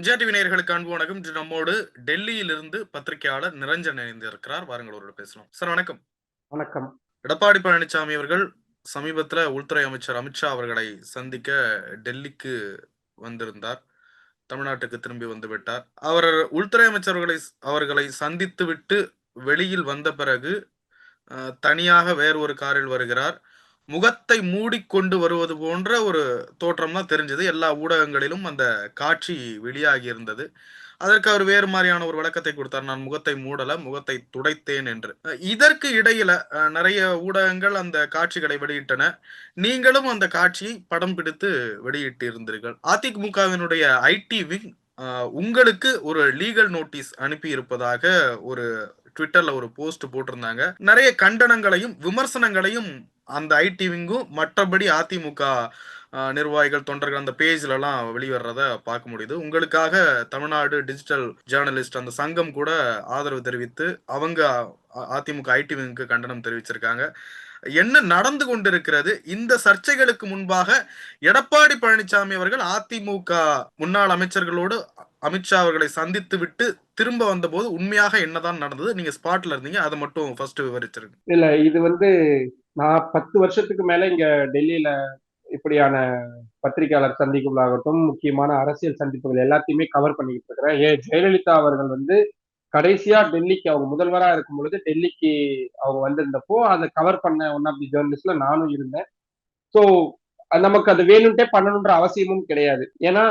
Vijaya TV நேயர்களுக்கு அன்பு வணக்கம். இன்று நம்மோடு டெல்லியிலிருந்து பத்திரிகையாளர் நிரஞ்சன் இணைந்திருக்கிறார். வாருங்கள் அவரோட பேசலாம். சார் வணக்கம். வணக்கம். எடப்பாடி பழனிசாமி அவர்கள் சமீபத்துல உள்துறை அமைச்சர் அமித்ஷா அவர்களை சந்திக்க டெல்லிக்கு வந்திருந்தார். தமிழ்நாட்டுக்கு திரும்பி வந்து விட்டார். அவர் உள்துறை அமைச்சர்களை அவர்களை சந்தித்து விட்டு வெளியில் வந்த பிறகு தனியாக வேறு ஒரு காரில் வருகிறார். முகத்தை மூடிக்கொண்டு வருவது போன்ற ஒரு தோற்றம் தான் தெரிஞ்சது. எல்லா ஊடகங்களிலும் அந்த காட்சி வெளியாகி இருந்தது அதற்கு அவர் வேறு மாதிரியான ஒரு விளக்கத்தை கொடுத்தார். நான் முகத்தை மூடல முகத்தை துடைத்தேன் என்று. இதற்கு இடையில நிறைய ஊடகங்கள் அந்த காட்சிகளை வெளியிட்டன. நீங்களும் அந்த காட்சியை படம் பிடித்து வெளியிட்டு இருந்தீர்கள் அதிமுகவினுடைய ஐடி விங் உங்களுக்கு ஒரு லீகல் நோட்டீஸ் அனுப்பி இருப்பதாக ஒரு ட்விட்டர்ல ஒரு போஸ்ட் போட்டிருந்தாங்க. நிறைய கண்டனங்களையும் விமர்சனங்களையும் அந்த ஐடி விங்கும் மற்றபடி அதிமுக நிர்வாகிகள் தொண்டர்கள் அந்த பேஜ்ல எல்லாம் வெளிவர்றத பார்க்க முடியுது. உங்களுக்காக தமிழ்நாடு டிஜிட்டல் ஜேர்னலிஸ்ட் அந்த சங்கம் கூட ஆதரவு தெரிவித்து அவங்க அதிமுக ஐடி விங்க்கு கண்டனம் தெரிவிச்சிருக்காங்க. என்ன நடந்து கொண்டிருக்கிறது? இந்த சர்ச்சைகளுக்கு முன்பாக எடப்பாடி பழனிசாமி அவர்கள் அதிமுக முன்னாள் அமைச்சர்களோடு அமித்ஷா அவர்களை சந்தித்து விட்டு திரும்ப வந்தபோது உண்மையாக என்னதான் நடந்தது? நீங்க ஸ்பாட்ல இருந்தீங்க அதை மட்டும் ஃபர்ஸ்ட் விவரிச்சிருங்க. இல்ல இது வந்து நான் பத்து வருஷத்துக்கு மேல இங்க டெல்லியில இப்படியான பத்திரிகையாளர் சந்திப்புகளாகட்டும் முக்கியமான அரசியல் சந்திப்புகள் எல்லாத்தையுமே கவர் பண்ணிக்கிட்டு இருக்கிறேன். ஏன் ஜெயலலிதா அவர்கள் வந்து கடைசியா டெல்லிக்கு அவங்க முதல்வரா இருக்கும் பொழுது டெல்லிக்கு அவங்க வந்திருந்தப்போ அதை கவர் பண்ண ஒன் ஆஃப் தி ஜேர்னலிஸ்ட்ல நானும் இருந்தேன். ஸோ நமக்கு அது வேணும்ட்டே பண்ணணுன்ற அவசியமும் கிடையாது. ஏன்னா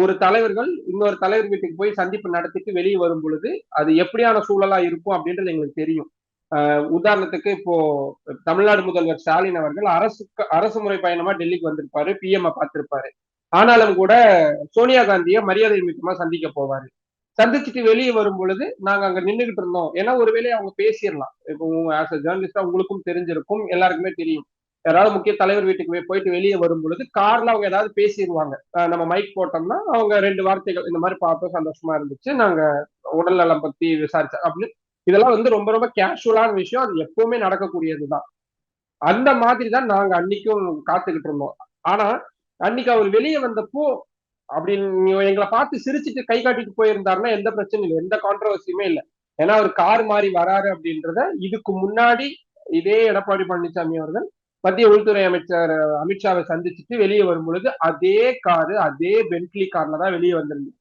ஒரு தலைவர்கள் இன்னொரு தலைவர் வீட்டுக்கு போய் சந்திப்பு நடத்திட்டு வெளியே வரும் பொழுது அது எப்படியான சூழலா இருக்கும் அப்படின்றது எங்களுக்கு தெரியும். உதாரணத்துக்கு இப்போ தமிழ்நாடு முதல்வர் ஸ்டாலின் அவர்கள் அரசு அரசு முறை பயணமா டெல்லிக்கு வந்திருப்பாரு பிஎம் பார்த்திருப்பாரு. ஆனாலும் கூட சோனியா காந்தியை மரியாதை நிமித்தமா சந்திக்க போவாரு. சந்திச்சுட்டு வெளியே வரும் பொழுது நாங்க அங்க நின்றுகிட்டு இருந்தோம். ஏன்னா ஒருவேளை அவங்க பேசிடலாம். இப்போ ஆஸ் அ ஜேர்னலிஸ்டா உங்களுக்கும் தெரிஞ்சிருக்கும் எல்லாருக்குமே தெரியும். யாராவது முக்கிய தலைவர் வீட்டுக்கு போய் போயிட்டு வெளியே வரும் பொழுது கார்ல அவங்க ஏதாவது பேசிடுவாங்க நம்ம மைக் போட்டோம்னா அவங்க ரெண்டு வார்த்தைகள் இந்த மாதிரி பார்த்தோம் சந்தோஷமா இருந்துச்சு. நாங்க உடல் நலம் பத்தி விசாரிச்சோம். அப்படின்னு இதெல்லாம் வந்து ரொம்ப ரொம்ப கேஷுவலான விஷயம். அது எப்பவுமே நடக்கக்கூடியதுதான். அந்த மாதிரி தான் நாங்க அன்னைக்கும் காத்துக்கிட்டு இருந்தோம். ஆனா அன்னைக்கு அவர் வெளியே வந்தப்போ அப்படின்னு எங்களை பார்த்து சிரிச்சுட்டு கை காட்டிட்டு போயிருந்தாருன்னா எந்த பிரச்சனையும் இல்லை. எந்த கான்ட்ரவர்சியுமே இல்லை. ஏன்னா அவர் கார் மாறி வராரு அப்படின்றத இதுக்கு முன்னாடி இதே எடப்பாடி பழனிசாமி அவர்கள் மத்திய உள்துறை அமைச்சர் அமித்ஷாவை சந்திச்சுட்டு வெளியே வரும் பொழுது அதே காரு அதே பென்ட்லி கார்ல தான் வெளியே வந்திருந்தது.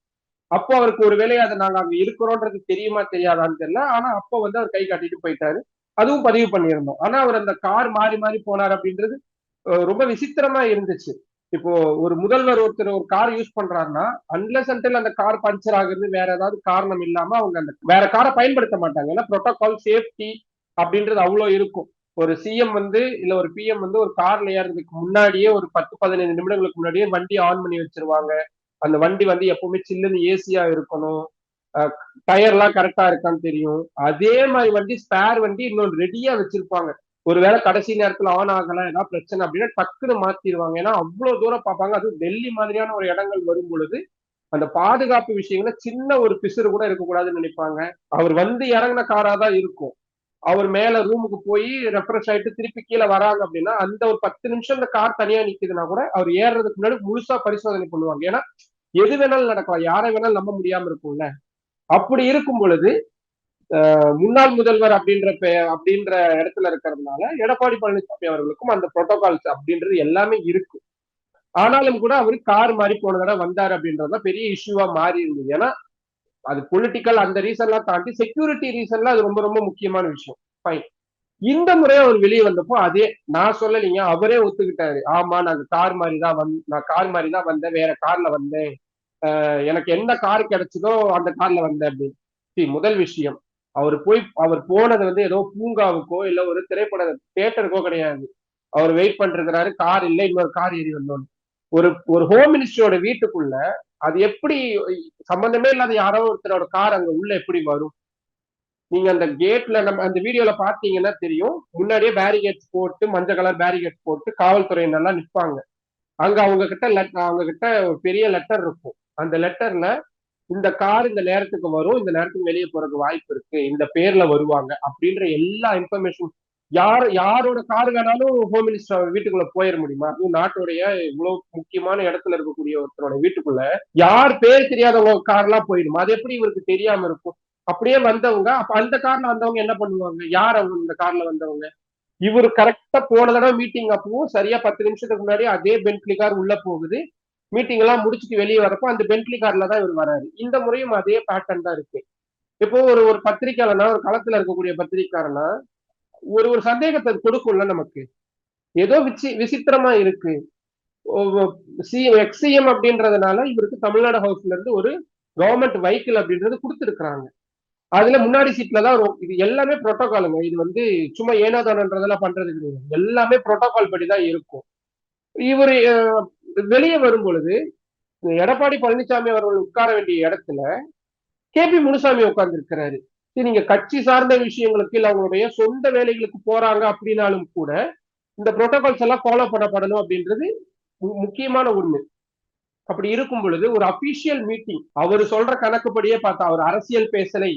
அப்போ அவருக்கு ஒருவேளை அதை நாங்க அங்க இருக்கிறோன்றது தெரியுமா தெரியாதான்னு தெரியல. ஆனா அப்போ வந்து அவர் கை காட்டிட்டு போயிட்டாரு. அதுவும் பதிவு பண்ணியிருந்தோம். ஆனா அவர் அந்த கார் மாறி மாறி போனார் அப்படின்றது ரொம்ப விசித்திரமா இருந்துச்சு. இப்போ ஒரு முதல்வர் ஒருத்தர் ஒரு கார் யூஸ் பண்றாருன்னா அன்லஸ் அன்டில் அந்த கார் பஞ்சர் ஆகுறது வேற ஏதாவது காரணம் இல்லாம அவங்க அந்த வேற காரை பயன்படுத்த மாட்டாங்க. ஏன்னா ப்ரோட்டோகால் சேஃப்டி அப்படின்றது அவ்வளோ இருக்கும். ஒரு சிஎம் வந்து இல்ல ஒரு பிஎம் வந்து ஒரு கார்ல ஏறதுக்கு முன்னாடியே ஒரு பத்து பதினைந்து நிமிடங்களுக்கு முன்னாடியே வண்டி ஆன் பண்ணி வச்சிருவாங்க. அந்த வண்டி வந்து எப்பவுமே சில்லுன்னு ஏசியா இருக்கணும். டயர்லாம் கரெக்டா இருக்கான்னு தெரியும். அதே மாதிரி வண்டி ஸ்பேர் வண்டி இன்னொன்று ரெடியா வச்சிருப்பாங்க. ஒருவேளை கடைசி நேரத்துல ஆன் ஆகல ஏதாவது பிரச்சனை அப்படின்னா டக்குன்னு மாத்திடுவாங்க ஏன்னா அவ்வளவு தூரம் பார்ப்பாங்க. அதுவும் டெல்லி மாதிரியான ஒரு இடங்கள் வரும் பொழுது அந்த பாதுகாப்பு விஷயங்கள சின்ன ஒரு பிசுறு கூட இருக்கக்கூடாதுன்னு நினைப்பாங்க. அவர் வந்து இறங்கின காரா தான் இருக்கும். அவர் மேல ரூமுக்கு போய் ரெஃப்ரெஷ் ஆயிட்டு திருப்பி கீழே வராங்க அப்படின்னா அந்த ஒரு பத்து நிமிஷம் இந்த கார் தனியா நிக்குதுன்னா கூட அவர் ஏறுறதுக்கு முன்னாடி முழுசா பரிசோதனை பண்ணுவாங்க. ஏன்னா எது வேணாலும் நடக்கலாம். யாரை வேணாலும் நம்ப முடியாம இருக்கும்ல. அப்படி இருக்கும் பொழுது அஹ், முன்னாள் முதல்வர் அப்படின்ற பெ அப்படின்ற இடத்துல இருக்கிறதுனால எடப்பாடி பழனிசாமி அவர்களுக்கும் அந்த புரோட்டோகால்ஸ் அப்படின்றது எல்லாமே இருக்கு. ஆனாலும் கூட அவர் கார் மாதிரி போன தடவை வந்தாரு அப்படின்றத பெரிய இஷ்யூவா மாறி இருந்தது. ஏன்னா அது பொலிட்டிக்கல் அந்த ரீசன்லாம் தாண்டி செக்யூரிட்டி ரீசன்ல அது ரொம்ப ரொம்ப முக்கியமான விஷயம். ஃபைன் இந்த முறை அவர் வெளியே வந்தப்போ அதே நான் சொல்லலைங்க அவரே ஒத்துக்கிட்டாரு. ஆமா நாங்க கார் மாதிரி தான் வந் நான் கார் மாதிரி தான் வந்தேன் வேற கார்ல வந்தேன். எனக்கு எந்த கார் கிடைச்சதோ அந்த கார்ல வந்தேன் அப்படின்னு முதல் விஷயம். அவர் போய் அவர் போனது வந்து ஏதோ பூங்காவுக்கோ இல்ல ஒரு திரைப்பட தியேட்டருக்கோ கிடையாது. அவர் வெயிட் பண்ணிருக்கிறாரு கார் இல்ல இன்னொரு கார் ஏறி வந்தோம். ஒரு ஒரு ஹோம் மினிஸ்டரோட வீட்டுக்குள்ள அது எப்படி சம்பந்தமே இல்லாத யாரோ ஒருத்தரோட கார் அங்க உள்ள எப்படி வரும்? நீங்க அந்த கேட்ல நம்ம அந்த வீடியோல பாத்தீங்கன்னா தெரியும். முன்னாடியே பேரிகேட்ஸ் போட்டு மஞ்சள் கலர் பேரிகேட்ஸ் போட்டு காவல்துறையினர்லாம் நிற்பாங்க அங்க அவங்க கிட்ட லெட் அவங்க கிட்ட பெரிய லெட்டர் இருக்கும். அந்த லெட்டர்ல இந்த கார் இந்த நேரத்துக்கு வரும் இந்த நேரத்துக்கு வெளியே போறதுக்கு வாய்ப்பு இருக்கு இந்த பேர்ல வருவாங்க அப்படின்ற எல்லா இன்ஃபர்மேஷன் யார் யாரோட கார் வேணாலும் ஹோம் மினிஸ்டர் வீட்டுக்குள்ள போயிட முடியுமா? அதுவும் நாட்டுடைய இவ்வளவு முக்கியமான இடத்துல இருக்கக்கூடிய ஒருத்தரோட வீட்டுக்குள்ள யார் பேர் தெரியாதவங்க கார்லாம் போயிடுமா? அது எப்படி இவருக்கு தெரியாம இருக்கும்? அப்படியே வந்தவங்க அப்ப அந்த கார்ல வந்தவங்க என்ன பண்ணுவாங்க? யார் அவங்க இந்த கார்ல வந்தவங்க? இவர் கரெக்டா போன தடவை மீட்டிங் அப்பவும் சரியா பத்து நிமிஷத்துக்கு முன்னாடி அதே பென்ட்லி கார் உள்ள போகுது. மீட்டிங் எல்லாம் முடிச்சுட்டு வெளியே வரப்போ அந்த பென்ட்லி கார்ல தான் இவர் வராரு. இந்த முறையும் அதே பேட்டர்ன் தான் இருக்கு. இப்போ ஒரு ஒரு பத்திரிக்கையாளனா ஒரு களத்துல இருக்கக்கூடிய பத்திரிக்காரனா ஒரு ஒரு சந்தேகத்தை கொடுக்கும்ல நமக்கு. ஏதோ விசி விசித்திரமா இருக்கு. எக்ஸிஎம் அப்படின்றதுனால இவருக்கு தமிழ்நாடு ஹவுஸ்ல இருந்து ஒரு கவர்மெண்ட் வெஹிக்கிள் அப்படின்றது கொடுத்துருக்குறாங்க. அதுல முன்னாடி சீட்ல தான் இது எல்லாமே புரோட்டோகாலுங்க இது வந்து சும்மா ஏனாதானன்றதெல்லாம் பண்றது கிடையாது. எல்லாமே புரோட்டோகால் படி தான் இருக்கும். இவர் வெளியே வரும் பொழுது எடப்பாடி பழனிசாமி அவர்கள் உட்கார வேண்டிய இடத்துல கே பி முனுசாமி உட்கார்ந்துருக்கிறாரு. சரி நீங்க கட்சி சார்ந்த விஷயங்களுக்கு இல்லை அவங்களுடைய சொந்த வேலைகளுக்கு போறாங்க அப்படின்னாலும் கூட இந்த புரோட்டோகால்ஸ் எல்லாம் ஃபாலோ பண்ணப்படணும் அப்படின்றது மு- முக்கியமான உண்மை அப்படி இருக்கும் பொழுது ஒரு அபிஷியல் மீட்டிங் அவர் சொல்ற கணக்குப்படியே பார்த்தா அவர் அரசியல் பேசலை.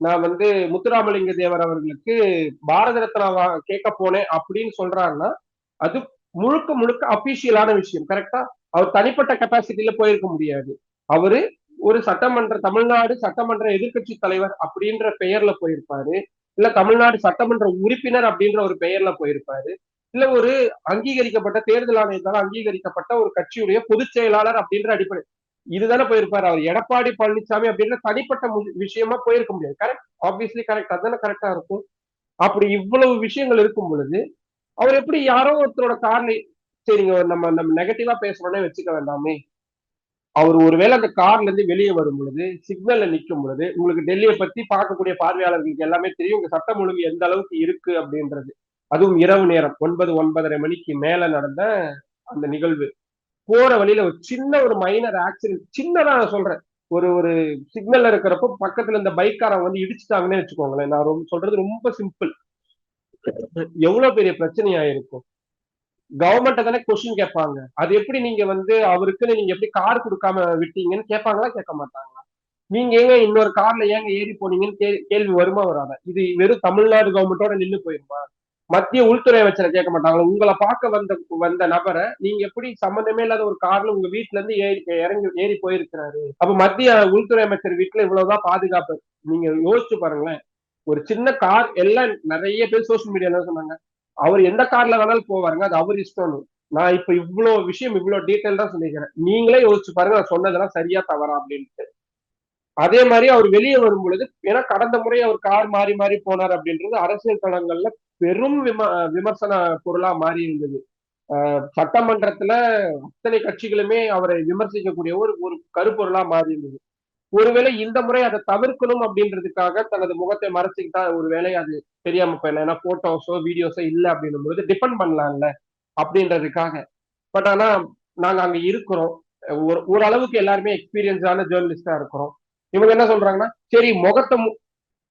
நான் வந்து முத்துராமலிங்க தேவர் அவர்களுக்கு பாரத ரத்னா வா- கேட்க போனேன் அப்படின்னு சொல்றாருன்னா அது முழுக்க முழுக்க அபிஷியலான விஷயம். கரெக்டா அவர் தனிப்பட்ட கெப்பாசிட்டியில போயிருக்க முடியாது. அவரு ஒரு சட்டமன்ற தமிழ்நாடு சட்டமன்ற எதிர்க்கட்சி தலைவர் அப்படின்ற பெயர்ல போயிருப்பாரு. இல்ல தமிழ்நாடு சட்டமன்ற உறுப்பினர் அப்படின்ற ஒரு பெயர்ல போயிருப்பாரு. இல்ல ஒரு அங்கீகரிக்கப்பட்ட தேர்தல் ஆணையத்தால் அங்கீகரிக்கப்பட்ட ஒரு கட்சியுடைய பொதுச் செயலாளர் அப்படின்ற அடிப்படை இதுதானே போயிருப்பாரு. அவர் எடப்பாடி பழனிசாமி அப்படின்னா தனிப்பட்ட மு- விஷயமா போயிருக்க முடியாது. கரெக்ட் ஆப்வியஸ்லி கரெக்ட் அதுதானே கரெக்டா இருக்கும். அப்படி இவ்வளவு விஷயங்கள் இருக்கும் பொழுது அவர் எப்படி யாரோ ஒருத்தரோட கார்ல சரிங்க நம்ம நம்ம நெகட்டிவா பேசுறோன்னே வச்சுக்க வேண்டாமே. அவர் ஒருவேளை அந்த கார்ல இருந்து வெளியே வரும் பொழுது சிக்னல்ல நிற்கும் பொழுது உங்களுக்கு டெல்லியை பத்தி பார்க்கக்கூடிய பார்வையாளர்களுக்கு எல்லாமே தெரியும். உங்க சட்டம் ஒழுங்கு எந்த அளவுக்கு இருக்கு அப்படின்றது. அதுவும் இரவு நேரம் ஒன்பது ஒன்பதரை மணிக்கு மேல நடந்த அந்த நிகழ்வு. போற வழியில ஒரு சின்ன ஒரு மைனர் ஆக்சிடென்ட் சின்னதா நான் சொல்றேன். ஒரு ஒரு சிக்னல்ல இருக்கிறப்போ பக்கத்துல இந்த பைக்காரன் வந்து இடிச்சுட்டாங்கன்னு வச்சுக்கோங்களேன். நான் ரொம்ப சொல்றது ரொம்ப சிம்பிள் எவ்வளவு பெரிய பிரச்சனையா இருக்கும் கவர்மெண்ட்ட தானே கொஸ்டின் கேட்பாங்க. அது எப்படி நீங்க வந்து அவருக்குன்னு நீங்க எப்படி கார் கொடுக்காம விட்டீங்கன்னு கேட்பாங்களா கேட்க மாட்டாங்களா? நீங்க ஏங்க இன்னொரு கார்ல ஏங்க ஏறி போனீங்கன்னு கே- கேள்வி வருமா வராதா? இது வெறும் தமிழ்நாடு கவர்மெண்டோட நின்னு போயிருமா? மத்திய உள்துறை அமைச்சரை கேட்க மாட்டாங்களா உங்களை பார்க்க வந்த வந்த நபரை நீங்க எப்படி சம்பந்தமே இல்லாத ஒரு கார்ல உங்க வீட்டுல இருந்து ஏறி இறங்கி ஏறி போயிருக்கிறாரு. அப்ப மத்திய உள்துறை அமைச்சர் வீட்டுல இவ்வளவுதான் பாதுகாப்பு. நீங்க யோசிச்சு பாருங்களேன். ஒரு சின்ன கார் எல்லாம் நிறைய பேர் சோசியல் மீடியால சொன்னாங்க. அவர் எந்த கார்ல வேணாலும் போவாருங்க. அது அவர் இஷ்டம் நான் இப்ப இவ்வளவு விஷயம் இவ்வளவு டீட்டெயில் தான் சொல்லிக்கிறேன் நீங்களே யோசிச்சு பாருங்க நான் சொன்னதெல்லாம் சரியா தவறா அப்படின்ட்டு. அதே மாதிரி அவர் வெளியே வரும் பொழுது ஏன்னா கடந்த முறை அவர் கார் மாறி மாறி போனார் அப்படின்றது அரசியல் தளங்கள்ல பெரும் விம விமர்சன பொருளா மாறி இருந்தது. சட்டமன்றத்துல அத்தனை கட்சிகளுமே அவரை விமர்சிக்கக்கூடிய ஒரு ஒரு கருப்பொருளா மாறி இருந்தது. ஒருவேளை இந்த முறை அதை தவிர்க்கணும் அப்படின்றதுக்காக தனது முகத்தை மறைச்சிக்கிட்டா ஒருவேளை அது தெரியாம போயிடலாம். ஏன்னா போட்டோஸோ வீடியோஸோ இல்ல அப்படின்னும் பொழுது டிபெண்ட் பண்ணலாம்ல அப்படின்றதுக்காக. பட் ஆனா நாங்க அங்க இருக்கிறோம். ஒரு ஓரளவுக்கு எல்லாருமே எக்ஸ்பீரியன்ஸான ஜேர்னலிஸ்டா இருக்கிறோம். இவங்க என்ன சொல்றாங்கன்னா சரி முகத்தை மு-